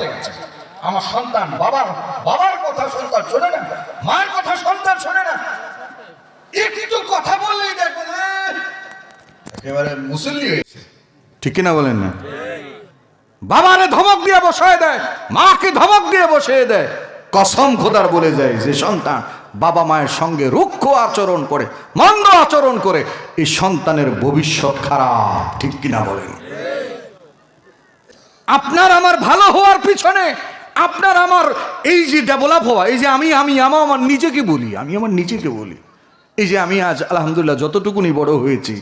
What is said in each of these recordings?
করতে গেছে। আমার সন্তান বাবার বাবার কথা সন্তান শোনে না, মায়ের কথা সন্তান শোনে না। একটু কথা বললেই দেখবেন একেবারে মুসল্লি হয়েছে ঠিক কিনা বলেন না? বাবারে ধমক দিয়ে বসায় দেয়, মাকে ধমক দিয়ে বসিয়ে দেয়। কসম খোদার বলে যায় যে সন্তান বাবা মায়ের সঙ্গে রুক্ষ আচরণ করে, মন্দ আচরণ করে, এই সন্তানের ভবিষ্যৎ খারাপ, ঠিক কিনা বলেন? আপনার আমার ভালো হওয়ার পিছনে, আপনার আমার এই যে ডেভেলপ হওয়া, এই যে আমি আমি আমার আমার নিজেকে বলি, আমি আমার নিজেকে বলি, এই যে আমি আজ আলহামদুলিল্লাহ যতটুকুনি বড় হয়েছি,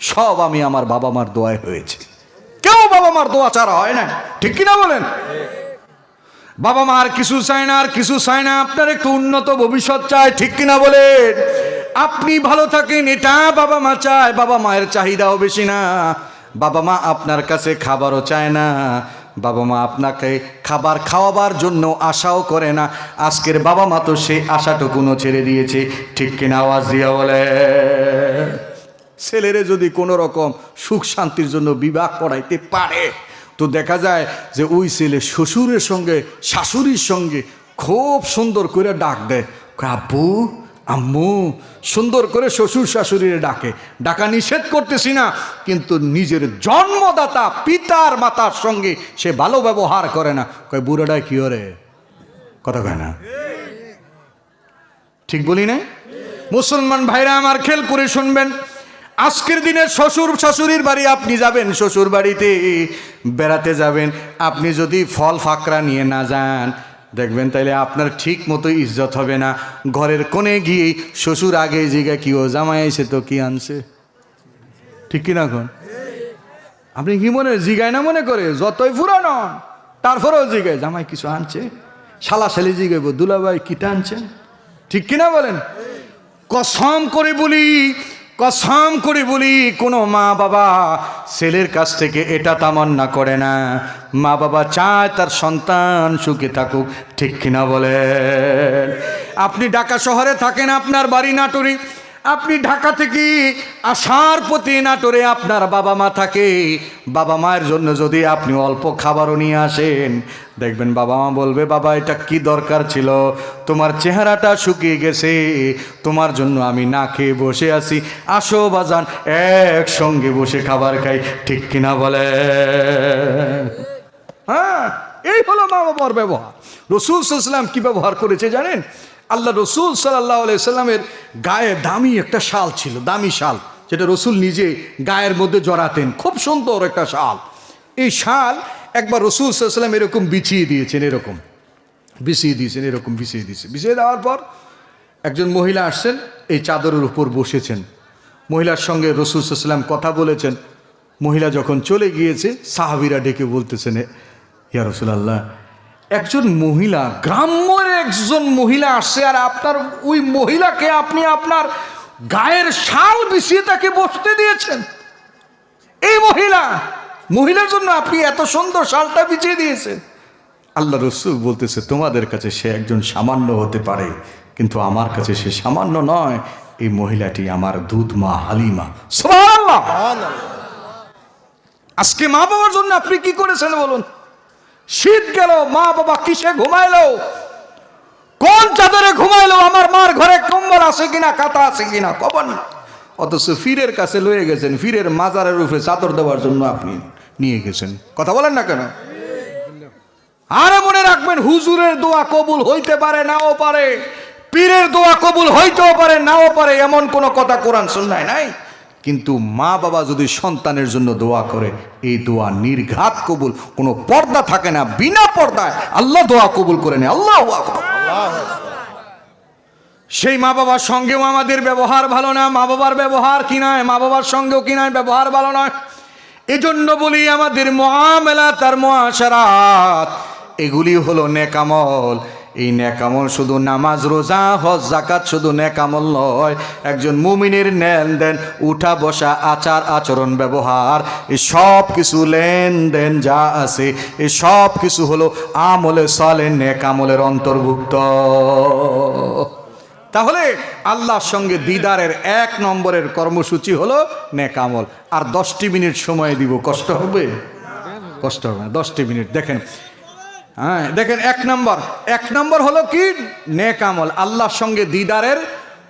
সব আমি আমার বাবা মার দোয়ায় হয়েছে। কেউ বাবা মার দোয়া ছাড়া হয় না, ঠিক কিনা বলেন? বাবা মা আর কিছু চায় না, আর কিছু চায় না, আপনার একটু উন্নত ভবিষ্যৎ চায়, ঠিক কিনা বলেন? আপনি ভালো থাকেন, এটা বাবা মা চায়, বাবা মায়ের চাহিদাও বেশি না। বাবা মা আপনার কাছে খাবারও চায় না। বাবা মা আপনাকে খাবার খাওয়াবার জন্য আশাও করে না। আজকের বাবা মা তো সেই আশাটুকুনও ছেড়ে দিয়েছে। ঠিক কিনা আওয়াজ দিয়া বলে? ছেলেরে যদি কোনো রকম সুখ শান্তির জন্য বিবাহ করাইতে পারে, তো দেখা যায় যে ওই ছেলে শ্বশুরের সঙ্গে, শাশুড়ির সঙ্গে খুব সুন্দর করে ডাক দেয়। আব্বু আম্মু, সুন্দর করে শ্বশুর শাশুড়িরে ডাকে। ডাকা নিষেধ করতেছি না, কিন্তু নিজের জন্মদাতা পিতার মাতার সঙ্গে সে ভালো ব্যবহার করে না। কয়, বুড়োটায় কি ওরে? কথা কয় না। ঠিক বলি না মুসলমান ভাইরা আমার খেল করে শুনবেন। আজকের দিনে শ্বশুর শাশুড়ির বাড়ি আপনি যাবেন, শ্বশুর বাড়িতে বেড়াতে যাবেন। আপনি যদি ফল ফাকরা নিয়ে না যান দেখবেন তাইলে আপনার ঠিক মতো ইজ্জত হবে না। ঘরের কোণে গিয়ে শ্বশুর আগে জিগা কি ও জামাই এসে তো, কি আনছে? ঠিক কিনা এখন আপনি কি মনে, জিগায় না মনে করে? যতই পুরানো তারপরেও জিগায়, জামাই কিছু আনছে? শালা শালি জিগাইব, দুলাভাই কিটা আনছেন? ঠিক কিনা বলেন? কসম করে বলি কসম করে বলি, কোনো মা বাবা ছেলের কাছ থেকে এটা তামান্না করে না। মা বাবা চায় তার সন্তান সুখে থাকুক, ঠিক কিনা বলেন? আপনি ঢাকা শহরে থাকেন, আপনার বাড়ি নাটুরি আপনি ঢাকা থেকে আসার প্রতি নাটোরে আপনার বাবা মা থাকে। বাবা মায়ের জন্য যদি আপনি অল্প খাবারও নিয়ে আসেন, দেখবেন বাবা মা বলবে, বাবা, এটা কি দরকার ছিল? তোমার চেহারাটা শুকিয়ে গেছে। তোমার জন্য আমি না খেয়ে বসে আছি। আসো বাজান, একসঙ্গে বসে খাবার খাই। ঠিক কিনা বলে? হ্যাঁ এই হলো মা বাবার ব্যবহার। রসুল সাল্লাম কি ব্যবহার করেছে জানেন? আল্লাহ রসুল সাল্লাহ সাল্লামের গায়ে দামি একটা শাল ছিল, দামি শাল, যেটা রসুল নিজে গায়ের মধ্যে জড়াতেন। খুব সুন্দর একটা শাল। এই শাল একবার রসুল সাল্লাম এরকম বিছিয়ে দিয়েছেন, এরকম। বিছিয়ে দিয়েছেন, এরকম বিছিয়ে দিয়েছে বিছিয়ে দেওয়ার পর একজন মহিলা আসছেন, এই চাদরের উপর বসেছেন। মহিলার সঙ্গে রসুল সাল্লাম কথা বলেছেন। মহিলা যখন চলে গিয়েছে, সাহাবিরা ডেকে বলতেছেন ইয়া রসুলাল্লাহ, একজন মহিলা গ্রাম্যের একজন মহিলা আসছে আর আপনার ওই মহিলাকে আপনি আপনার গায়ের শাল বিছিয়ে তাকে বসতে দিয়েছেন। এই মহিলা মহিলার জন্য আপনি এত সুন্দর শালটা বিছিয়ে দিয়েছেন। আল্লাহ রসুল বলতেছে তোমাদের কাছে সে একজন সামান্য হতে পারে কিন্তু আমার কাছে সে সামান্য নয়। এই মহিলাটি আমার দুধ মা হালিমা আজকে মা বাবার জন্য আপনি কি করেছেন বলুন? শীত গেল মা বাবা কিসে ঘুমাইলো? কোন চাদরে ঘুমাইলো? আমার মার ঘরে কম্বল আছে কিনা কাতা আছে কিনা, কবর না। অথচ ফিরের কাছে লয়ে গেছেন, ফিরের মাজারের উপরে চাদর দেওয়ার জন্য আপনি নিয়ে গেছেন। কথা বলেন না কেন? আরে মনে রাখবেন, হুজুরের দোয়া কবুল হইতে পারে, নাও পারে। পীরের দোয়া কবুল হইতেও পারে, নাও পারে, এমন কোনো কথা কোরআন শুননায় নাই। কিন্তু মা বাবা যদি সন্তানের জন্য দোয়া করে, এই দোয়া নির্ঘাত কবুল। কোনো পর্দা থাকে না, বিনা পর্দায় আল্লাহ দোয়া কবুল করে নেয়। আল্লাহ সেই মা বাবার সঙ্গেও আমাদের ব্যবহার ভালো না, মা বাবার ব্যবহার কি নয় মা বাবার সঙ্গেও কি নয় ব্যবহার ভালো নয় এজন্য বলি আমাদের মহামেলা, তার মহাসারাত, এগুলি হলো নেকামল। এই নেকামল শুধু নামাজ, রোজা, হজ জাকাত শুধু নেকামল নয়, একজন মুমিনের নেন দেন উঠা বসা, আচার আচরণ, ব্যবহার, এই সব কিছু লেনদেন যা আছে, এই সব কিছু হলো আমলে সলে নেকামলের অন্তর্ভুক্ত। তাহলে আল্লাহর সঙ্গে দিদারের এক নম্বরের কর্মসূচি হলো নেকামল। আর দশটি মিনিট সময় দিব, কষ্ট হবে? কষ্ট হবে না, দশটি মিনিট। দেখেন হ্যাঁ দেখেন, এক নম্বর। এক নম্বর হলো কি? নেক আমল। আল্লাহর সঙ্গে দিদারের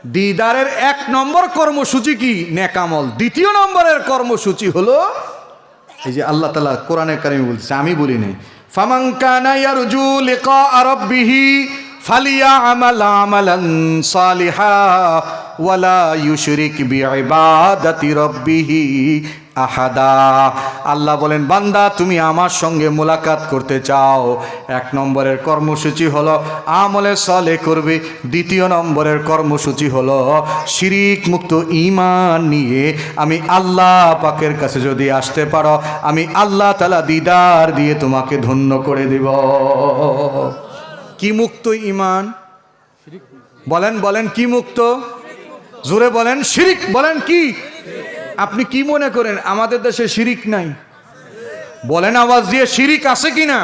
দিদারের এক নম্বর কর্মসূচি কি? নেক আমল। দ্বিতীয় নম্বরের কর্মসূচি হলো, এই যে আল্লাহ তালা কোরআনের কারিমে বলছে আমি বলি নাই। ফামান কানা ইয়ারজু লিকা রাব্বিহি ফালিয়া আহাদা। আল্লাহ বলেন, বান্দা, তুমি আমার সঙ্গে মোলাকাত করতে চাও। এক নম্বরের কর্মসূচি হলো আমলে সলে করবে। দ্বিতীয় নম্বরের কর্মসূচি হলো শিরিক মুক্ত ইমান নিয়ে। আমি আল্লাহ পাকের কাছে যদি আসতে পারো, আমি আল্লাহ তালা দিদার দিয়ে তোমাকে ধন্য করে দিব। কি মুক্ত ইমান বলেন বলেন, কি মুক্ত? জোরে বলেন, শিরিক বলেন, কি? আপনি কি মনে করেন, আমাদের দেশে শিরিক নাই? বলেন আওয়াজ দিয়ে, শিরিক আছে কি না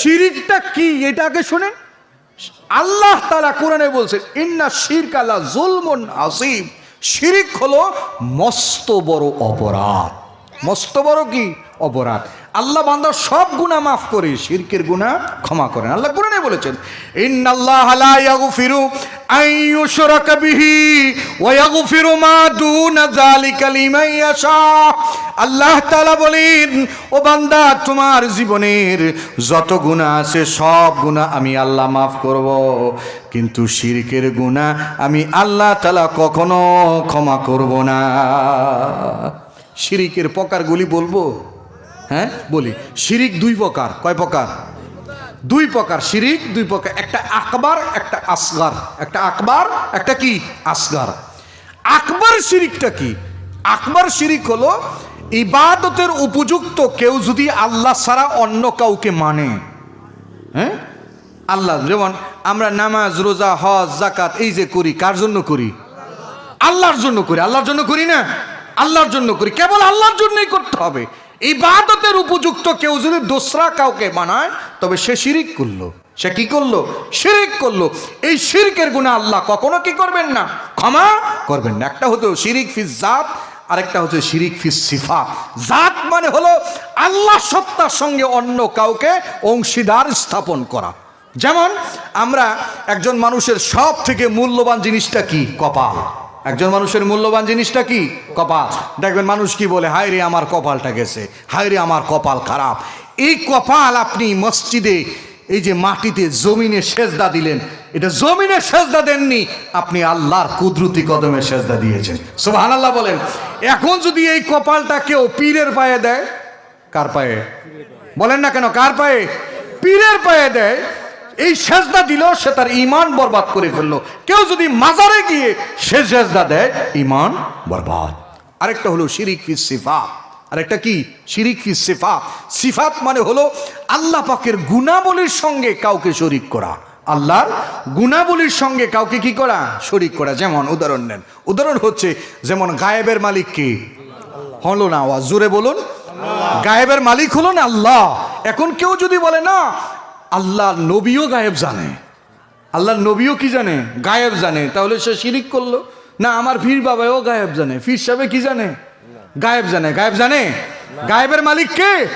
শিরিকটা কি? এটাকে শোনেন। আল্লাহ তালা কোরআনে বলছেন ইন্না শিরক আল্লাহ জুলমুন আসিম শিরিক হলো মস্ত বড় অপরাধ। মস্ত বড় কি? অপরাধ। আল্লাহ বান্দার সব গুনাহ মাফ করে, শিরকের গুনাহ ক্ষমা করেন আল্লাহ কোরআনে বলেছেন, ইন্নাল্লাহ লা ইয়াগফিরু আন ইউশরাকা বিহি ওয়া ইয়াগফিরু মা দুনা যালিকা লিমান ইয়াশা। আল্লাহ তাআলা বলেন, ও বান্দা, তোমার জীবনের যত গুনাহ আছে, সব গুনাহ আমি আল্লাহ মাফ করব। কিন্তু শিরকের গুনাহ আমি আল্লাহ তাআলা কখনো ক্ষমা করব না। শিরিকের প্রকারগুলি বলব? হ্যাঁ বলি। শিরিক দুই প্রকার। কয় প্রকার? দুই প্রকার শিরিক, দুই প্রকার। একটা আকবার, একটা আসগার। একটা আকবার, একটা কি? আসগার। আকবার শিরিকটা কি? আকবার শিরিক হলো, ইবাদতের উপযুক্ত কেউ যদি আল্লাহ ছাড়া অন্য কাউকে মানে। হ্যাঁ? আল্লাহ, যেমন আমরা নামাজ, রোজা, হজ জাকাত এই যে করি, কার জন্য করি? আল্লাহর জন্য করি। আল্লাহর জন্য করি না? আল্লাহর জন্য করি। কেবল আল্লাহর জন্যই করতে হবে। ইবাদতের উপযুক্ত কেউ যদি দোসরা কাউকে বানায়, তবে সে শিরিক করল। সে কি করল? শিরিক করল। এই শিরিকের গুণে আল্লাহ কখনো কি করবেন না? ক্ষমা করবেন না। একটা হতো শিরিক ফিস জাত, আরেকটা হচ্ছে শিরিক ফিস সিফাত। জাত মানে হলো আল্লাহ সত্তার সঙ্গে অন্য কাউকে অংশীদার স্থাপন করা। যেমন আমরা একজন মানুষের সব থেকে মূল্যবান জিনিসটা কি? কপাল। একজন মানুষের মূল্যবান জিনিসটা কি? কপাল। দেখবেন মানুষ কি বলে, হায় রে, আমার কপালটা গেছে। হায় রে, আমার কপাল খারাপ। এই কপাল আপনি মসজিদে, এই যে মাটিতে জমিনে সেজদা দিলেন, এটা জমিনে সেজদা দেননি, আপনি আল্লাহর কুদরতি কদমে সেজদা দিয়েছেন। সোহান আল্লাহ বলেন, এখন যদি এই কপালটা কেউ পীরের পায়ে দেয়, কার পায়ে? বলেন না কেন, কার পায়ে? পীরের পায়ে দেয়। এই সেজদা দিল, সে তার ইমান বরবাদ করে ফেলল। কেউ যদি মাজারে গিয়ে সে সেজদা দেয় ইমান বরবাদ। আরেকটা হলো শিরিক ফি সিফাত। আরেকটা কি? শিরিক ফি সিফাত। সিফাত মানে হলো আল্লাহ পাকের গুণাবলীর সঙ্গে কাউকে শরিক করা। আল্লাহর গুণাবলীর সঙ্গে কাউকে কি করা? শরিক করা। যেমন উদাহরণ নেন। উদাহরণ হচ্ছে যেমন গায়েবের মালিক কি? হলো না, আওয়াজ জোরে বলুন। গায়েবের মালিক হলো না আল্লাহ। এখন কেউ যদি বলে, না আল্লাহ নবীও গায়েব জানে। আল্লাহ নবীও কি জানে? গায়েব জানে। তাহলে সে শিরিক করল? না আমার ফির বাবাও গায়েব জানে। ফির সাহেব কি জানে? গায়েব জানে। গায়েব জানে? গায়েবের মালিক কে?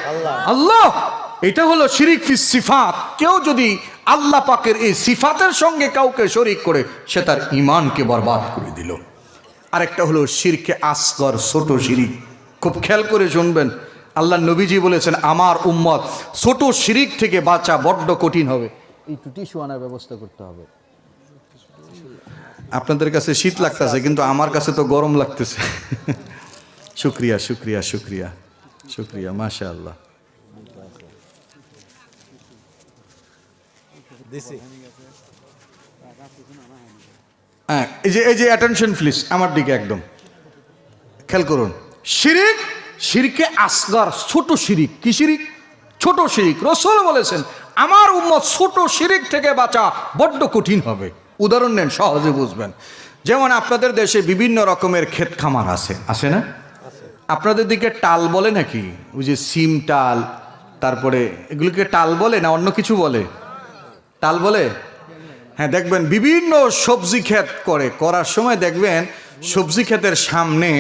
আল্লাহ। এটা হলো শিরিক ফিস সিফাত। কেউ যদি আল্লাহ পাকের এই সিফাতের সঙ্গে কাউকে শরিক করে সে তার ইমানকে বরবাদ করে দিল। আরেকটা হলো শিরকে আসগর ছোট শিরিক। খুব খেয়াল করে শুনবেন। আল্লাহ নবীজি বলেছেন আমার উম্মত ছোট শিরিক থেকে বাঁচা বড্ড কঠিন হবে। একটু টিস্যু আনার ব্যবস্থা করতে হবে। আপনাদের কাছে শীত লাগতেছে কিন্তু আমার কাছে তো গরম লাগতেছে। শুক্রিয়া শুক্রিয়া শুক্রিয়া শুক্রিয়া মাশা আল্লাহ হ্যাঁ এই যে এই যে অ্যাটেনশন প্লিজ আমার দিকে একদম। খেয়াল করুন শিরিক শিরকে আসগার, ছোট শিরিক। কি শিরিক? ছোট শিরিক। রসুল বলেছেন, আমার উম্মত ছোট শিরিক থেকে বাঁচা বড্ড কঠিন হবে। উদাহরণ নেন, সহজে বুঝবেন। যেমন আপনাদের দেশে বিভিন্ন রকমের ক্ষেত খামার আছে। আছে না? আপনাদের দিকে টাল বলে নাকি? ওই যে সিম টাল, তারপরে এগুলোকে টাল বলে না অন্য কিছু বলে? টাল বলে? হ্যাঁ দেখবেন বিভিন্ন সবজি ক্ষেত করে। করার সময় দেখবেন সবজি ক্ষেতের সামনে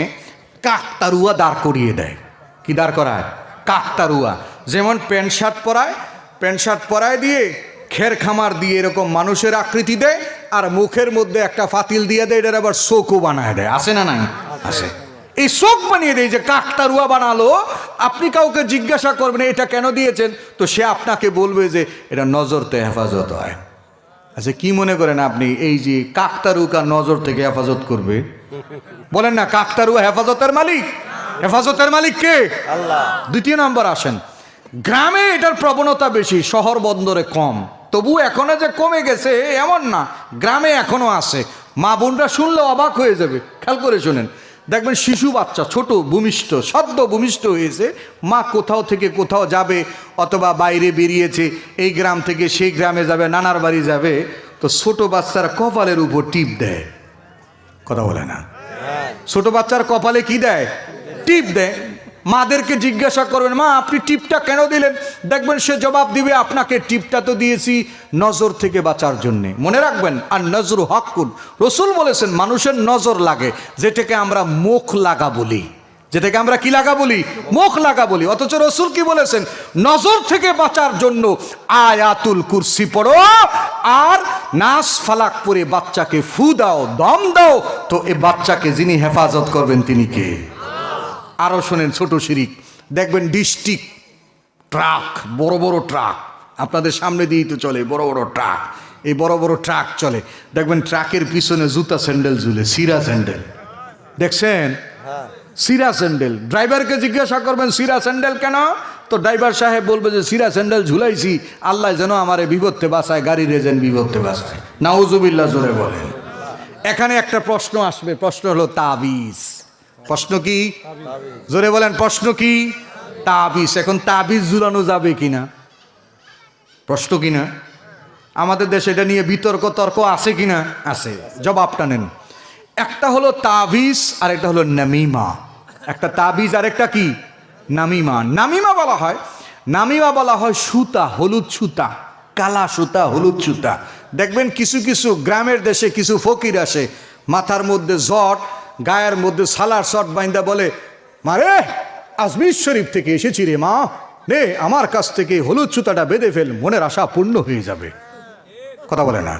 কাকতারুয়া দাঁড় করিয়ে দেয়। কি দাঁড় করায়? কাকতারুয়া। যেমন প্যান্ট শার্ট পরায়, প্যান্ট শার্ট পরায় দিয়ে খের খামার দিয়ে এরকম মানুষের আকৃতি দেয় আর মুখের মধ্যে একটা ফাতিল দিয়ে দেয়, এটার আবার শোকও বানায় দেয়। আসে না নাই? আসে এই শোক বানিয়ে দেয় যে কাকতারুয়া বানালো, আপনি কাউকে জিজ্ঞাসা করবেন, এটা কেন দিয়েছেন? তো সে আপনাকে বলবে যে, এটা নজরতে হেফাজত হয়। আচ্ছা কি মনে করেন আপনি? এই যে কাকতারুকা নজর থেকে হেফাজত করবে বলেন না কাকতারুয়া হেফাজতের মালিক। হেফাজতের মালিক কে? আল্লাহ। দ্বিতীয় নম্বর আসেন। গ্রামে এটার প্রবণতা বেশি শহর বন্দরে কম। তবু এখনও যে কমে গেছে এমন না। গ্রামে এখনও আছে। মা বোনরা শুনলে অবাক হয়ে যাবে। খেয়াল করে শোনেন। দেখবেন শিশু বাচ্চা ছোট ভূমিষ্ঠ সদ্য ভূমিষ্ঠ হয়েছে। মা কোথাও থেকে কোথাও যাবে অথবা বাইরে বেরিয়েছে এই গ্রাম থেকে সেই গ্রামে যাবে নানার বাড়ি যাবে। তো ছোট বাচ্চারা কপালের উপর টিপ দেয়। কথা বলে না। ছোট বাচ্চার কপালে কি দেয়? টিপ দেয়। মাদেরকে জিজ্ঞাসা করবেন, মা, আপনি টিপটা কেন দিলেন? দেখবেন সে জবাব দিবে, আপনাকে টিপটা তো দিয়েছি নজর থেকে বাঁচার জন্যে। মনে রাখবেন, আর নজর হকুন রসুল বলেছেন, মানুষের নজর লাগে, যেটাকে আমরা মুখ লাগা বলি। যেটাকে আমরা কি লাগা বলি? মুখ লাগা বলি। অথচ রসুল কি বলেছেন? নজর থেকে বাঁচার জন্য আয়াতুল কুরসি পড়ো আর নাস ফালাক পরে বাচ্চাকে ফু দাও, দম দাও। তো এ বাচ্চাকে যিনি হেফাজত করবেন তিনি কে? আরও শোনেন ছোট শিরিক। দেখবেন ডিস্ট্রিক্ট ট্রাক, বড় বড় ট্রাক। আপনাদের সামনে দিয়েই তো চলে, বড় বড় ট্রাক। এই বড় বড় ট্রাক চলে। দেখবেন ট্রাকের পিছনে জুতা স্যান্ডেল ঝুলে, সিরা স্যান্ডেল। দেখছেন? সিরা স্যান্ডেল। ড্রাইভারকে জিজ্ঞাসা করবেন, সিরা স্যান্ডেল কেন? তো ড্রাইভার সাহেব বলবে যে, সিরা স্যান্ডেল ঝুলাইছি। আল্লাহ যেন আমার বিপত্তে বাসায় গাড়ির এজেন্ট বিপত্তে বাসায় নাউজুবিল্লা জোরে বলেন। এখানে একটা প্রশ্ন আসবে, প্রশ্ন হলো তাবিজ। প্রশ্ন কি? জোরে বলেন, প্রশ্ন কি? তাবিজ। এখন তাবিজ ঝুলানো যাবে কিনা? প্রশ্ন কিনা? আমাদের দেশে এটা নিয়ে বিতর্ক, তর্ক আছে কিনা? আছে। জবাবটা নেন। একটা হলো তাবিজ আর একটা হলো নামিমা। একটা তাবিজ আর একটা কি? নামিমা। নামিমা বলা হয়, নামিমা বলা হয় সুতা, হলুদ সুতা, কালা সুতা, হলুদ সুতা। দেখবেন কিছু কিছু গ্রামের দেশে কিছু ফকির আসে, মাথার মধ্যে জট, গায়ের মধ্যে সালার শট বাইন্দা বলে, মারে আজমির শরীফ থেকে এসেছি রে মা। নে, আমার কাছ থেকে হলুদ সুতাটা বেঁধে ফেল, মনের আশা পূর্ণ হয়ে যাবে। কথা বলে না।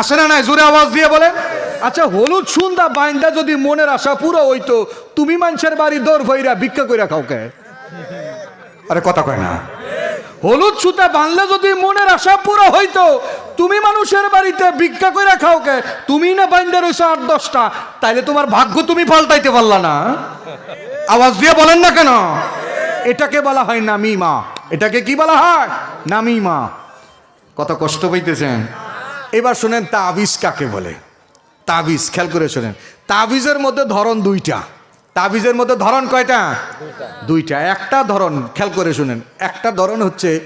আসে না নাই? জোরে আওয়াজ দিয়ে বলে আচ্ছা হলুদ সুন্দা বাইন্দা যদি মনের আশা পুরো হইতো তুমি মানুষের বাড়ি দৌড় ভৈরা ভিক্ষা কইরা খাওকে? আরে কথা কয় না। হলুদ সুতা বানলে যদি মনের আশা পুরো হইতো তুমি মানুষের বাড়িতে ভিক্ষা কইরা খাওকে তুমি না বাইন্দা রয়েছো আট দশটা তাইলে তোমার ভাগ্য তুমি পাল্টাইতে পারলা না। আওয়াজ দিয়ে বলেন না কেন? এটাকে বলা হয় নামিমা। এটাকে কি বলা হয়? নামিমা। কত কষ্ট পাইতেছেন এবার শুনেন তাবিজ কাকে বলে? তাবিজ খেয়াল করে শোনেন। তাবিজের মধ্যে ধরন দুইটা। তাবিজের মধ্যে ধরন কয়টা? দুইটা। একটা ধরন খেয়াল করে শুনেন। একটা ধরন হচ্ছে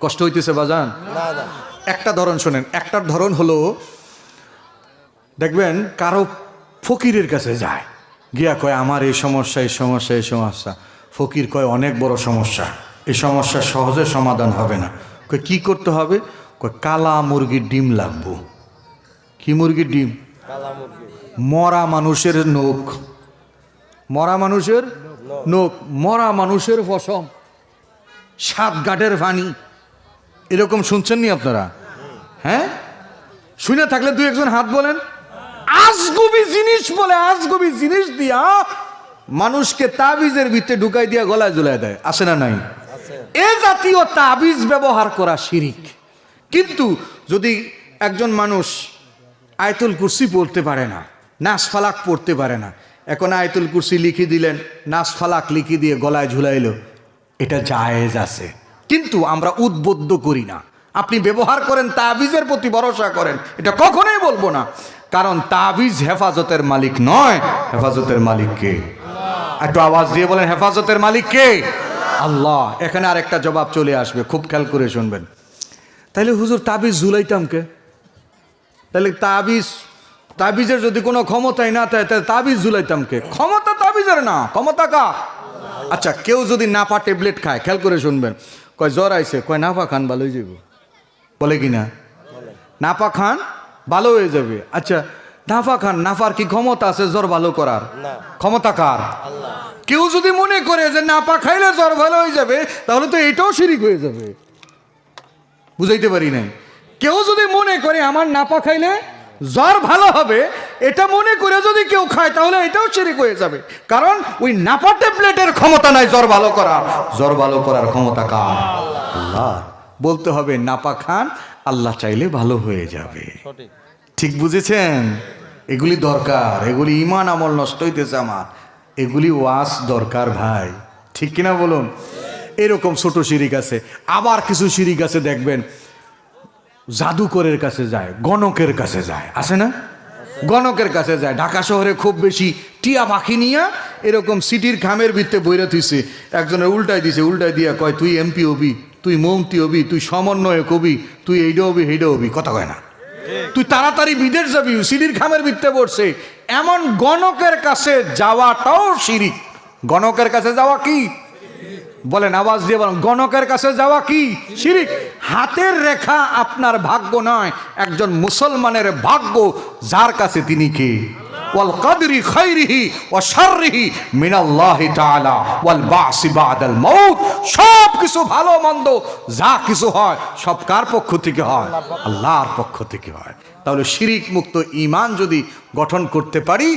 কষ্ট হইতেছে বাজান? একটা ধরন শোনেন। একটার ধরন হলো দেখবেন কারও ফকিরের কাছে যায়। গিয়া কয় আমার এই সমস্যা এই সমস্যা এই সমস্যা। ফকির কয় অনেক বড় সমস্যা। এই সমস্যা সহজে সমাধান হবে না। কয় কি করতে হবে? কয় কালা মুরগির ডিম লাগবো। কি মুরগির ডিম? মরা মানুষের নখ। মরা মানুষের নখ। মরা মানুষের পশম। সাত গাটের পানি এরকম শুনছেন নি আপনারা? হ্যাঁ? শুনে থাকলে দুই একজন হাত বলেন। আজগুবি জিনিস বলে, আজগুবি জিনিস দিয়া মানুষকে তাবিজের ভিতরে ঢুকাই দিয়া গলায় ঝুলাই দেয়। আসে না নাই? এ জাতীয় তাবিজ ব্যবহার করা শিরিক। কিন্তু যদি একজন মানুষ আয়তুল কুরসি পড়তে পারে না, নাস ফালাক পড়তে পারে না। এখন আয়তুল কুরসি লিখে দিলেন, নাস ফালাক লিখে দিয়ে গলায় ঝুলাইলো। এটা জায়েজ আছে, কিন্তু আমরা উদ্বুদ্ধ করি না। আপনি ব্যবহার করেন, তাবিজের প্রতি ভরসা করেন, এটা কখনোই বলব না। কারণ তাবিজ হেফাজতের মালিক নয়, হেফাজতের মালিক কে? একটু আওয়াজ দিয়ে বলেন, হেফাজতের মালিক কে? আল্লাহ, এখানে আরেকটা জবাব চলে আসবে, খুব খেয়াল করে শুনবেন। তাহলে হুজুর, তাবিজ ঝুলাইতাম কে? তাহলে তাবিজ তাবিজের যদি কোনো ক্ষমতাই না থাকে তাহলে তাবিজ ঝুলাইতাম কে? ক্ষমতা তাবিজের না। ক্ষমতা কা আচ্ছা কেউ যদি নাপা ট্যাবলেট খায় খেয়াল করে শুনবেন। কয় জ্বর আইছে। কয় নাফা খান ভালো হয়ে যাবে বলে কি না? নাপা খান ভালো হয়ে যাবে। আচ্ছা নাফা খান নাফার কি ক্ষমতা আছে জ্বর ভালো করার? ক্ষমতা কার? কেউ যদি মনে করে যে নাপা খাইলে জ্বর ভালো হয়ে যাবে তাহলে তো এটাও শিরিক হয়ে যাবে। বুঝাইতে পারি নাই? কেউ যদি মনে করে আমার নাপা খাইলে জ্বর ভালো হবে এটা মনে করে যদি কেউ খায় তাহলে এটাও শিরিক হয়ে যাবে। কারণ ওই নাপা ট্যাবলেটের ক্ষমতা নাই জ্বর ভালো করার জ্বর ভালো করার ক্ষমতা কার? আল্লাহ। বলতে হবে নাপা খান আল্লাহ চাইলে ভালো হয়ে যাবে। ঠিক বুঝেছেন? এগুলি দরকার এগুলি ইমান আমল নষ্ট হইতেছে আমার এগুলি ওয়াস দরকার ভাই। ঠিক কিনা বলুন? এরকম ছোট শিরিক আছে। আবার কিছু শিরিক আছে দেখবেন জাদুকরের কাছে যায়, গণকের কাছে যায়। আছে না? গণকের কাছে যায়। ঢাকা শহরে খুব বেশি টিয়া পাখি নিয়া এরকম সিটির খামের ভিত্তে বইরা থুইছে। একজনের উল্টায় দিছে, উল্টায় দিয়া কয়, তুই এমপি হবি, তুই মন্ত্রী হবি, তুই সমন্বয়ক হবি, তুই এইটা হবি সেইটা হবি। কথা কয় না। তুই তাড়াতাড়ি বিদেশ যাবি সিঁড়ির খামের ভিত্তে পড়ছে। এমন গণকের কাছে যাওয়াটাও শিরিক। গণকের কাছে যাওয়া কি? বলেন আওয়াজ দিয়ে বলেন, গণকের কাছে যাওয়া কি শিরিক? হাতের রেখা আপনার ভাগ্য নয়, একজন মুসলমানের ভাগ্য যার কাছে তিনি কে? ওয়াল কাদরি খাইরিহি ওয়া শাররিহি মিনাল্লাহি তাআলা ওয়াল বাসি বাদাল মাউত। সব কিছু ভালো মন্দ যা কিছু হয় সব কার পক্ষ থেকে হয়? আল্লাহর পক্ষ থেকে হয়। তাহলে শিরিক মুক্ত ইমান যদি গঠন করতে পারি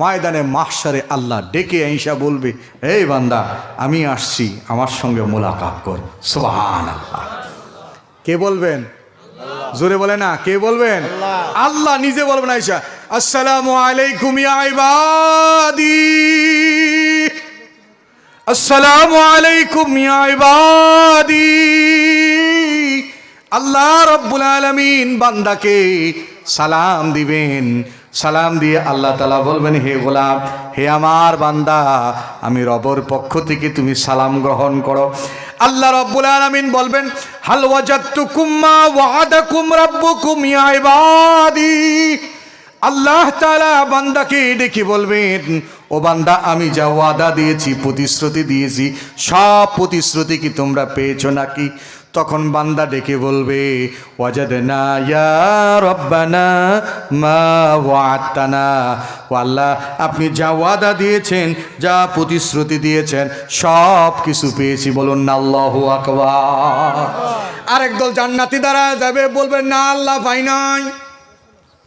ময়দানে মাহসারে আল্লাহ ডেকে আইসা বলবে এই বান্দা আমি আসছি আমার সঙ্গে মোলাকাত কর। সোহান আল্লাহ কে বলবেন? জোরে বলে না কে বলবেন? আল্লাহ নিজে বলবেন আইসা আসসালামু আলাইকুম ইয়া ইবাদি। আসসালামু আলাইকুম ইয়া ইবাদি। আল্লাহ রব্বুল আলামিন বান্দাকে সালাম দিবেন। সালাম দিয়ে আল্লাহ তালা বলবেন, হে গোলাম, হে আমার বান্দা, আমি রবর পক্ষ থেকে তুমি সালাম গ্রহণ করো। আল্লাহ রব্বুল আলামিন বলবেন, হাল ওয়াজাদতুকুম মা ওয়াদাকুম রাব্বুকুম ইয়া ইবাদি। আল্লাহ তাআলা বান্দাকে ডেকে বলবেন ও বান্দা আমি যা ওয়াদা দিয়েছি প্রতিশ্রুতি দিয়েছি সব প্রতিশ্রুতি কি তোমরা পেয়েছ নাকি? তখন বান্দা ডেকে বলবে ওয়াজাদনা ইয়া রব্বানা মা ওয়াতানা ও আল্লাহ আপনি যা ওয়াদা দিয়েছেন যা প্রতিশ্রুতি দিয়েছেন সব কিছু পেয়েছি। বলুন না আল্লাহু আকবার। আরেক দল জান্নাতি দ্বারা যাবে বলবেন না আল্লাহ ভাই নাই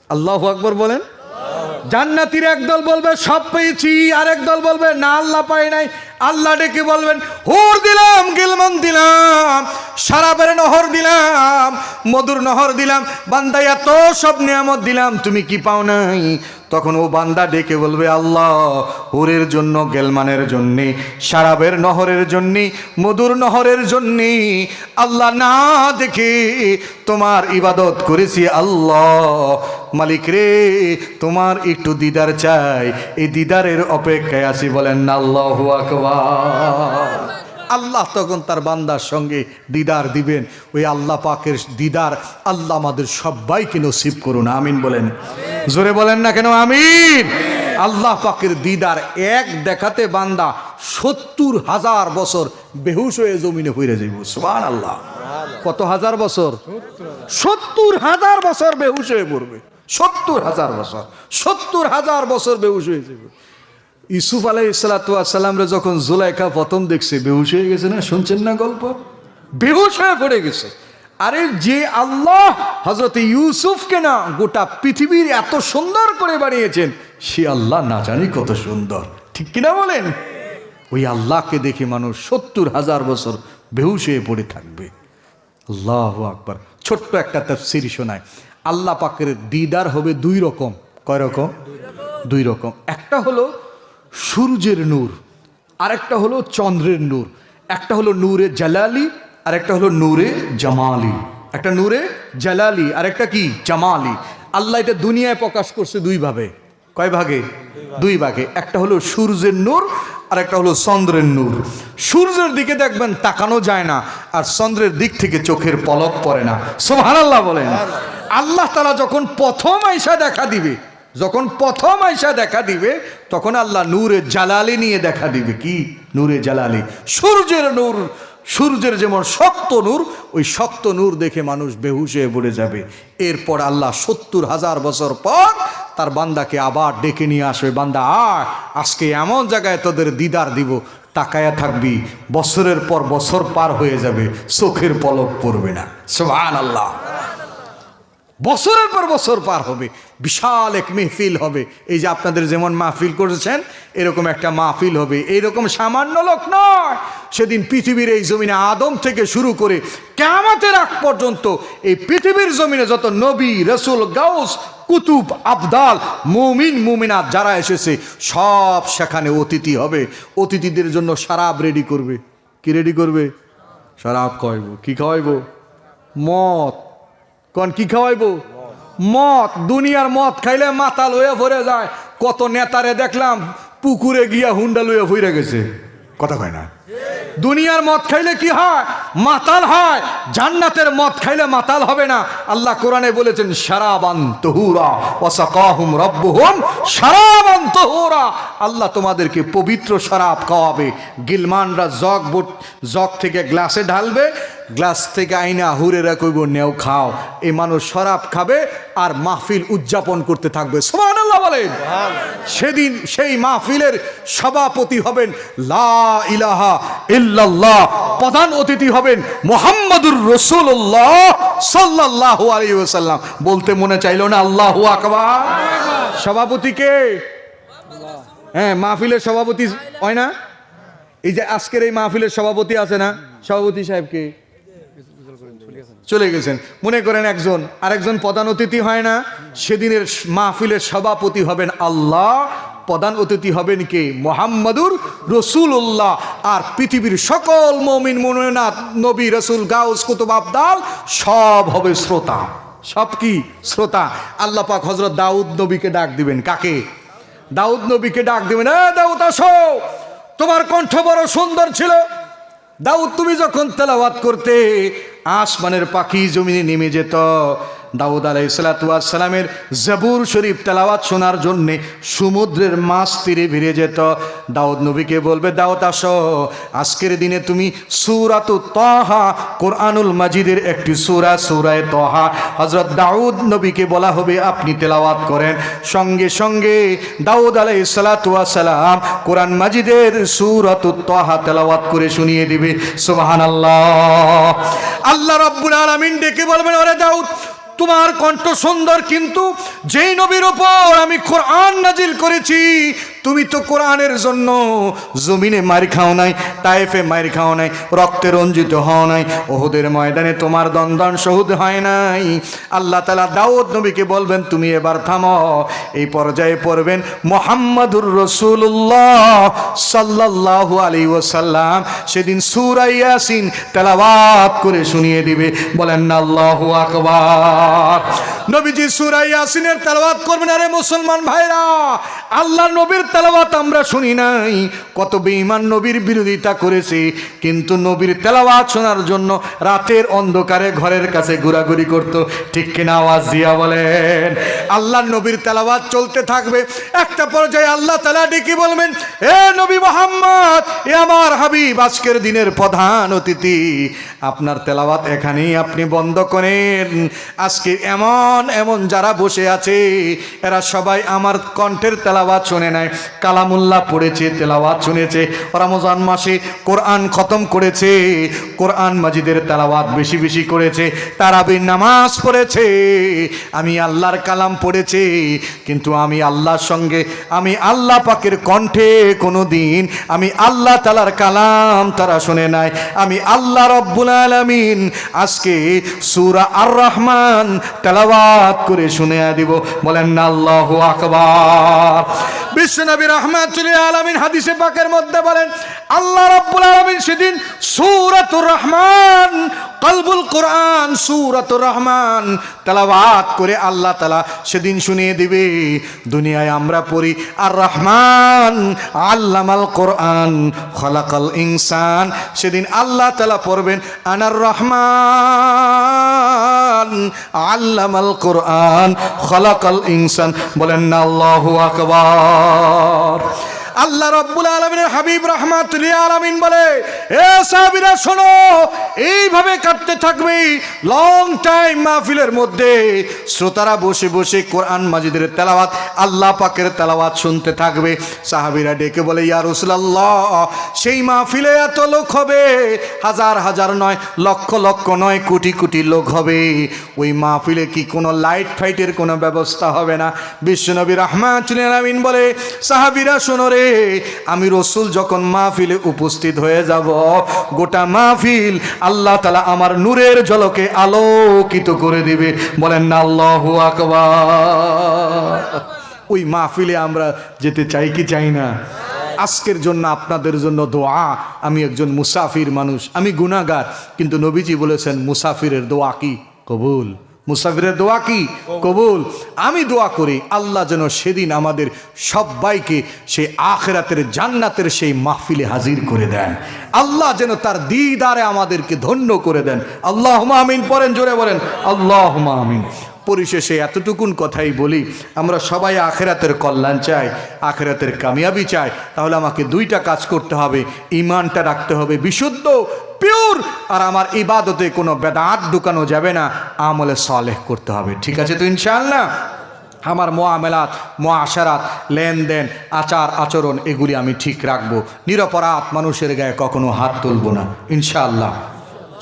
আল্লাহ আকবর বলেন? জান্নাতির একদল বলবে, সব পেয়েছি। আরেক দল বলবে, না, আল্লাহ পাই নাই। আল্লাহ ডেকে বলবেন, হুর দিলাম, গিলমন দিলাম, সারাবের নহর দিলাম, মধুর নহর দিলাম বান্দা এত সব নিয়ামত দিলাম, তুমি কি পাও নাই? তখন ও বান্দা ডেকে বলবে, আল্লাহ, হুরের জন্য, গেলমানের জন্যে, সারাবের নহরের জন্যে, মধুর নহরের জন্যে, আল্লাহ না দেখে তোমার ইবাদত করেছি, আল্লাহ, মালিক রে, তোমার একটু দিদার চাই, এই দিদারের অপেক্ষায় আছি, বলেন না আল্লাহ আকবার। আল্লাহ তখন তার বান্দার সঙ্গে দিদার দিবেন, ওই আল্লাহ পাকের দিদার, আল্লাহ আমাদের সবাইকে নসিব করুন, আমিন বলেন। জোরে বলেন না কেন? আমিন। আল্লাহ পাকের দিদার এক দেখাতে বান্দা সত্তর হাজার বছর বেহুশ হয়ে জমিনে ফিরে যাইব। সুবান আল্লাহ কত হাজার বছর? সত্তর হাজার বছর বেহুশ হয়ে পড়বে সত্তর হাজার বছর। সত্তর হাজার বছর বেহুশ হয়ে যাবে ইসুফ আলাই সালাতামরে যখন জুলাইকা প্রথম দেখছে, বেহুশ হয়ে গেছে না? শুনছেন না গল্প? বেহুশ হয়ে পড়ে গেছে। আরে যে আল্লাহ হজরত ইউসুফকে না গোটা পৃথিবীর এত সুন্দর করে বানিয়েছেন, সে আল্লাহ না জানি কত সুন্দর। ঠিক কিনা বলেন? ওই আল্লাহকে দেখে মানুষ সত্তর হাজার বছর বেহুশ হয়ে পড়ে থাকবে। আল্লাহ আকবার। ছোট্ট একটা তফসিরি শোনায়। আল্লাহ পাকের দিদার হবে দুই রকম। কয় রকম? দুই রকম। একটা হলো সূর্যের নূর, আরেকটা হলো চন্দ্রের নূর। একটা হলো নূরে জালালি আর একটা হলো নূরে জামালি। একটা নূরে জালালি আর একটা কি? জামালি। আল্লাহ এটা দুনিয়ায় প্রকাশ করছে দুই ভাবে কয় ভাগে? দুই ভাগে। একটা হলো সূর্যের নূর আর একটা হলো চন্দ্রের নূর। সূর্যের দিকে দেখবেন তাকানো যায় না, আর চন্দ্রের দিক থেকে চোখের পলক পড়ে না। সোহান আল্লাহ বলেন। আল্লাহ তালা যখন প্রথম আইসা দেখা দিবে, যখন প্রথম আইসা দেখা দিবে, তখন আল্লাহ নূরে জালালি নিয়ে দেখা দিবে। কি? নূরে জালালি। সূর্যের নূর সূর্যের যেমন শক্ত নূর, ওই শক্ত নূর দেখে মানুষ বেহুশ হয়ে পড়ে যাবে। এরপর আল্লাহ সত্তর হাজার বছর পর তার বান্দাকে আবার ডেকে নিয়ে আসবে। বান্দা, আয়, আজকে এমন জায়গায় তোদের দিদার দিব, তাকায়া থাকবি, বছরের পর বছর পার হয়ে যাবে, চোখের পলক পড়বে না। সোহান আল্লাহ বছরের পর বছর পার হবে বিশাল এক মেহফিল হবে। এই যে আপনাদের যেমন মাহফিল করেছেন, এরকম একটা মাহফিল হবে। এইরকম সামান্য লোক নয়। সেদিন পৃথিবীর এই জমিনে আদম থেকে শুরু করে কেমাতের আগ পর্যন্ত এই পৃথিবীর জমিনে যত নবী, রসুল, গাউস, কুতুব, আবদাল, মুমিন, মুমিনাত যারা এসেছে, সব সেখানে অতিথি হবে। অতিথিদের জন্য শরাব রেডি করবে। কি রেডি করবে? শরাব খাওয়াইব। কি খাওয়াইব? মদ। কন কি খাওয়াইবো? মদ, দুনিয়ার মদ খাইলে মাতাল হয়ে ভরে যায়। কত নেতারে দেখলাম পুকুরে গিয়া হুন্ডা লইয়া ভরে গেছে। কথা কয় না? দুনিয়ার মদ খাইলে কি হয়? মাতাল হয়। জান্নাতের মদ খাইলে মাতাল হবে না। আল্লাহ কোরআনে বলেছেন, সারাবান তহুরা, ওয়াসাকাহুম রব্বুহুম সারাবান তহুরা। আল্লাহ তোমাদেরকে পবিত্র শরাব খাওয়াবে। গিলমানরা জগ জগ থেকে গ্লাসে ঢালবে। গ্লাস থেকে আইনা হুরেরা কইব নেও খাও। এই মানুষ শরাব খাবে আর মাহফিল উদযাপন করতে থাকবে। সোমান আল্লাহ বলেন সেদিন সেই মাহফিলের সভাপতি হবেন লা ইলাহা ইল্লাল্লাহ প্রধান অতিথি হবেন মোহাম্মদুর রসুল্লাহ সাল্লাহ আলী ওসাল্লাম বলতে মনে চাইলো না আল্লাহু আকবার। সভাপতিকে হ্যাঁ মাহফিলের সভাপতি হয় না? এই যে আজকের এই মাহফিলের সভাপতি আছে না? সভাপতি সাহেবকে চলে গেছেন। মনে করেন একজন, আরেকজন প্রধান অতিথি হয় না? সেদিনের মাহফিলের সভাপতি হবেন আল্লাহ প্রধান অতিথি হবেন কে? মোহাম্মদুর রসুল্লাহ আর পৃথিবীর সকল মমিন মনোনাথ নবী, রসুল, গাউস, কুতুব আবদাল সব হবে শ্রোতা। সব কি? শ্রোতা। আল্লাহ পাক হজরত দাউদ নবীকে ডাক দিবেন। কাকে? দাউদ নবীকে ডাক দিবেন, এ দাউদ, আসো! তোমার কণ্ঠ বড় সুন্দর ছিল। দাউদ, তুমি যখন তেলাওয়াত করতে আসমানের পাখি জমিনে নেমে যেত। দাউদ আলাই সালামের জাবুর শরীফ তেলাওয়াত শোনার জন্যে সমুদ্রের মাছ তীরে ভিড়ে যেত। দাউদ নবীকে বলবে, দাউদ, আসো। আজকের দিনে তুমি সুরাত তহা, কোরআনুল মাজিদের একটি সুরা, সুরায় তহা। হজরত দাউদ নবীকে বলা হবে, আপনি তেলাওয়াত করেন। সঙ্গে সঙ্গে দাউদ আলাই সালাম কোরআন মাজিদের সুরাত তহা তেলাওয়াত করে শুনিয়ে দিবে। সুবাহান আল্লাহ আল্লাহ রব্বুল আলমিন ডেকে বলবেন, ওরে দাউদ তোমার কণ্ঠ সুন্দর কিন্তু যেই নবীর ওপর আমি কোরআন নাজিল করেছি তুমি তো কোরআনের জন্য জমিনে মার খাও নাই তাইফে মার খাও নাই, রক্তে রঞ্জিত হও নাই, ওহুদের ময়দানে তোমার দন্দন শহুদ হয় নাই। আল্লাহ তালা দাউদ নবীকে বলবেন, তুমি এবার থামো, এই পর্যায়ে পড়বেন মোহাম্মদুর রসুল্লাহ সাল্লাহ আলী ওসাল্লাম সেদিন সুরাইয়াসিন তেলাবাত করে শুনিয়ে দিবে, বলেন না আল্লাহ আকবার। নবীজি সুরাই ইয়াসিনের তেলাওয়াত করবেন, আরে মুসলমান ভাইরা, আল্লাহ নবীর তেলাওয়াত আমরা শুনি নাই। কত বেঈমান নবীর বিরোধিতা করেছে, কিন্তু নবীর তেলাওয়াত শোনার জন্য রাতের অন্ধকারে ঘরের কাছে ঘোরাঘুরি করত। ঠিক কিনা আওয়াজ দিয়া বলেন, আল্লাহ নবীর তেলাওয়াত চলতে থাকবে। একটা পর্যায়ে আল্লাহ তালা ডেকে বলবেন, এ নবী মোহাম্মদ, এ আমার হাবিব, আজকের দিনের প্রধান অতিথি। আপনার তেলাওয়াত এখানেই আপনি বন্ধ করেন। আজকে এমন এমন যারা বসে আছে, এরা সবাই আমার কণ্ঠের তেলাওয়াত শোনে নাই। কালামুল্লাহ পড়েছে, তেলাওয়াত শুনেছে। রমজান মাসে কোরআন খতম করেছে, কোরআন মাজিদের তেলাওয়াত বেশি বেশি করেছে তারাবির নামাজ পড়েছে। আমি আল্লাহর কালাম পড়েছে, কিন্তু আমি আল্লাহর সঙ্গে, আমি আল্লাহ পাকের কণ্ঠে কোনো দিন আমি আল্লাহ তালার কালাম তারা শুনে নাই। আমি আল্লাহ রব্বুল আলমিন আজকে সুরা আর রহমান তেলাওয়াত করে শুনে দিব। বলেন না, আল্লাহ আকবার। বিশ্বনবী রহমাতুল আলমিন হাদিসে পাকের মধ্যে বলেন, আল্লাহ রব্বুল আলমিন সেদিন সুরাতুর রহমান, কলবুল কোরআন সুরাতুর রহমান তেলাওয়াত করে আল্লাহ তালা সেদিন শুনিয়ে দিবে। দুনিয়ায় আমরা পড়ি, আর রহমান আল্লামাল কোরআন, খলাকাল ইনসান, সেদিন আল্লাহ তালা পড়বেন, আনার রহমান আল্লামাল কোরআন, খলাকাল ইনসান, বলেন না আল্লাহু আকবার। আল্লাহ রব্বুল আলমিনের হাবিব রহমাত আলমিন বলে, এ সাহাবিরা, শোনো, এইভাবে কাটতে থাকবে লং টাইম মাহফিলের মধ্যে। শ্রোতারা বসে বসে কোরআন মাজিদের তেলাওয়াত, আল্লাহ পাকের তেলাওয়াত শুনতে থাকবে। সাহাবিরা ডেকে বলে, ইয়া রসুলাল্লাহ, সেই মাহফিলে এত লোক হবে, হাজার হাজার নয়, লক্ষ লক্ষ নয়, কোটি কোটি লোক হবে। ওই মাহফিলে কি কোনো লাইট ফাইটের কোনো ব্যবস্থা হবে না? বিশ্বনবী রহমান আমিন বলে, সাহাবিরা, শোনো রে আমি রসুল যখন মাহফিলে উপস্থিত হয়ে যাব, গোটা মাহফিল আল্লাহ তালা আমার নূরের ঝলকে আলোকিত করে দিবে। বলেন না, আল্লাহ আকবার। ওই মাহফিলে আমরা যেতে চাই কি চাই না? আজকের জন্য আপনাদের জন্য দোয়া। আমি একজন মুসাফির মানুষ, আমি গুনাগার কিন্তু নবীজি বলেছেন, মুসাফিরের দোয়া কি? কবুল। মুসাফিরের দোয়া কি? কবুল। আমি দোয়া করি, আল্লাহ যেন সেদিন আমাদের সবাইকে সেই আখেরাতের জান্নাতের সেই মাহফিলে হাজির করে দেন। আল্লাহ যেন তার দিদারে আমাদেরকে ধন্য করে দেন। আল্লাহ আমিন পরেন জোরে বলেন। আল্লাহ আমিন। পরিশেষে এতটুকুন কথাই বলি, আমরা সবাই আখেরাতের কল্যাণ চাই, আখেরাতের কামিয়াবি চাই, তাহলে আমাকে দুইটা কাজ করতে হবে ইমানটা রাখতে হবে বিশুদ্ধ পিওর আর আমার ইবাদতে কোনো বেদাত ঢুকানো যাবে না, আমলে সলেহ করতে হবে, ঠিক আছে তো ইনশাআল্লাহ? আমার মোয়ামেলাত, মোয়াশারাত, লেনদেন, আচার, আচরণ, এগুলি আমি ঠিক রাখব, নিরপরাধ মানুষের গায়ে কখনো হাত তুলব না, ইনশাআল্লাহ।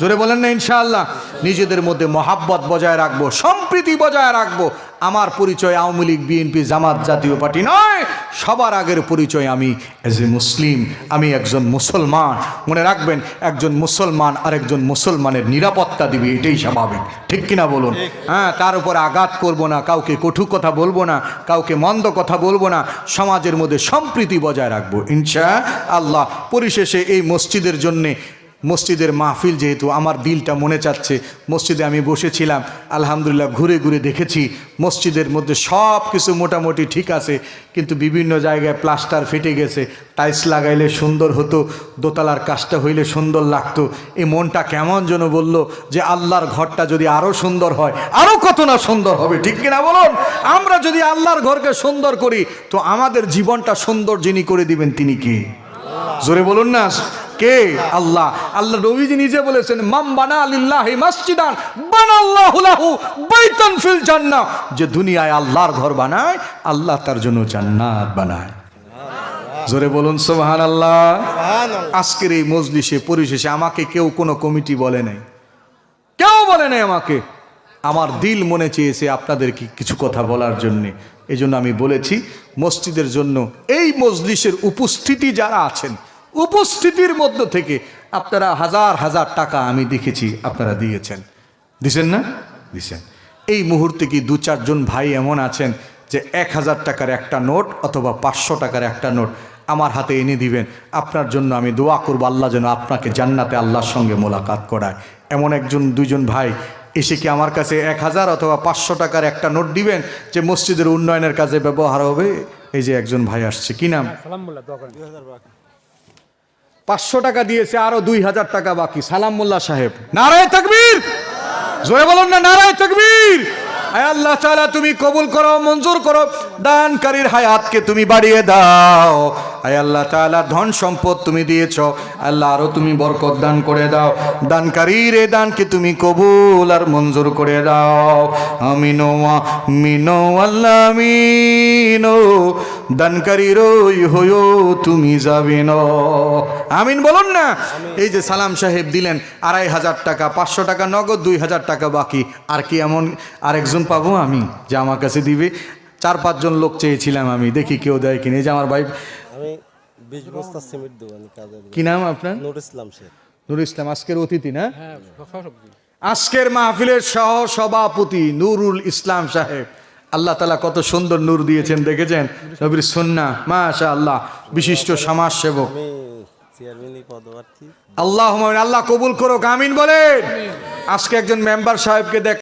জোরে বলেন না ইনশাআল্লাহ। নিজেদের মধ্যে মহাব্বত বজায় রাখব সম্প্রীতি বজায় রাখব। আমার পরিচয় আওয়ামী লীগ বিএনপি জামাত জাতীয় পার্টি নয়। সবার আগের পরিচয় আমি এজ এ মুসলিম। আমি একজন মুসলমান। মনে রাখবেন একজন মুসলমান আর একজন মুসলমানের নিরাপত্তা দিবে এটাই স্বাভাবিক। ঠিক কিনা বলুন? হ্যাঁ তার উপর আঘাত করব না কাউকে কটু কথা বলব না কাউকে মন্দ কথা বলব না। সমাজের মধ্যে সম্প্রীতি বজায় রাখব ইনশা আল্লাহ পরিশেষে এই মসজিদের জন্যে মসজিদের মাহফিল যেহেতু আমার দিলটা মনে চাচ্ছে, মসজিদে আমি বসেছিলাম, আলহামদুলিল্লাহ ঘুরে ঘুরে দেখেছি, মসজিদের মধ্যে সব কিছু মোটামুটি ঠিক আছে, কিন্তু বিভিন্ন জায়গায় প্লাস্টার ফেটে গেছে, টাইলস লাগাইলে সুন্দর হতো, দোতলার কাজটা হইলে সুন্দর লাগতো, এই মনটা কেমন যেন বলল যে আল্লাহর ঘরটা যদি আরও সুন্দর হয় আরও কত না সুন্দর হবে, ঠিক কিনা বলুন? আমরা যদি আল্লাহর ঘরকে সুন্দর করি, তো আমাদের জীবনটা সুন্দর যিনি করে দিবেন তিনি কি? জোরে বলুন না কে? আল্লাহ। আল্লাহ নবীজি নিজে বলেছেন মাম বানা আলিল্লাহি মাসজিদান বানাল্লাহু লাহু বাইতান ফিল জান্নাহ। যে দুনিয়ায় আল্লাহর ঘর বানায় আল্লাহ তার জন্য জান্নাত বানায়। জোরে বলুন সুবহানাল্লাহ। আজকের এই মজলিসে পরিশেষে আমাকে কেউ কোনো কমিটি বলে নাই। কেউ বলে নাই আমাকে। আমার দিল মনে চেয়েছে আপনাদেরকে কিছু কথা বলার জন্যে। এই জন্য আমি বলেছি মসজিদের জন্য এই মজলিসের উপস্থিতি যারা আছেন উপস্থিতির মধ্য থেকে আপনারা হাজার হাজার টাকা আমি দেখেছি আপনারা দিয়েছেন। দিছেন না? দিছেন। এই মুহূর্তে কি দু চারজন ভাই এমন আছেন যে এক হাজার টাকার একটা নোট অথবা পাঁচশো টাকার একটা নোট আমার হাতে এনে দিবেন? আপনার জন্য আমি দোয়া করব আল্লাহ যেন আপনাকে জান্নাতে আল্লাহর সঙ্গে মোলাকাত করায়। এমন একজন দুইজন ভাই এসে কি আমার কাছে এক হাজার অথবা পাঁচশো টাকার একটা নোট দিবেন যে মসজিদের উন্নয়নের কাজে ব্যবহার হবে? এই যে একজন ভাই আসছে। কি নাম? পাঁচশো টাকা দিয়েছে আরও দুই হাজার টাকা বাকি। সালাম মোল্লা সাহেব। নারায় তকবীর! জোরে বলুন না নারায় তকবীর! আল্লাহ তাআলা তুমি কবুল করো মঞ্জুর করো দানকারীর হায়াতকে তুমি বাড়িয়ে দাও। আয় আল্লাহ তাআলা ধন সম্পদ তুমি দিয়েছ। আল্লাহ আরও তুমি বরকত দান করে দাও। দানকারীর এ দানকে তুমি কবুল আর মঞ্জুর করে দাও। আমিনো মিনো আল্লাহ আমিনো দানকারীর হইও তুমি যাবে ন আমিন বলুন না। এই যে সালাম সাহেব দিলেন আড়াই হাজার টাকা পাঁচশো টাকা নগদ দুই হাজার টাকা বাকি। আর কি এমন আরেকজন পাবো আমি যে আমার কাছে দিবে? চার পাঁচজন লোক চেয়েছিলাম আমি দেখি কেউ দেয় কিনে। যে আমার ভাই বিশ বস্তা সিমেন্ট দেবো আমি কাজের কি নাম আপনার? নুর ইসলাম শেখ। নুর ইসলাম আজকের অতিথি না? আজকের মাহফিলের সহ সভাপতি নুরুল ইসলাম সাহেব। আল্লাহ তালা কত সুন্দর নূর দিয়েছেন দেখেছেন? নবীর সন্না মাশা আল্লাহ বিশিষ্ট সমাজ সেবক আল্লাহ আল্লাহ কবুল করো আমিন বলেন। আজকে একজন মেম্বার সাহেবকে দেখ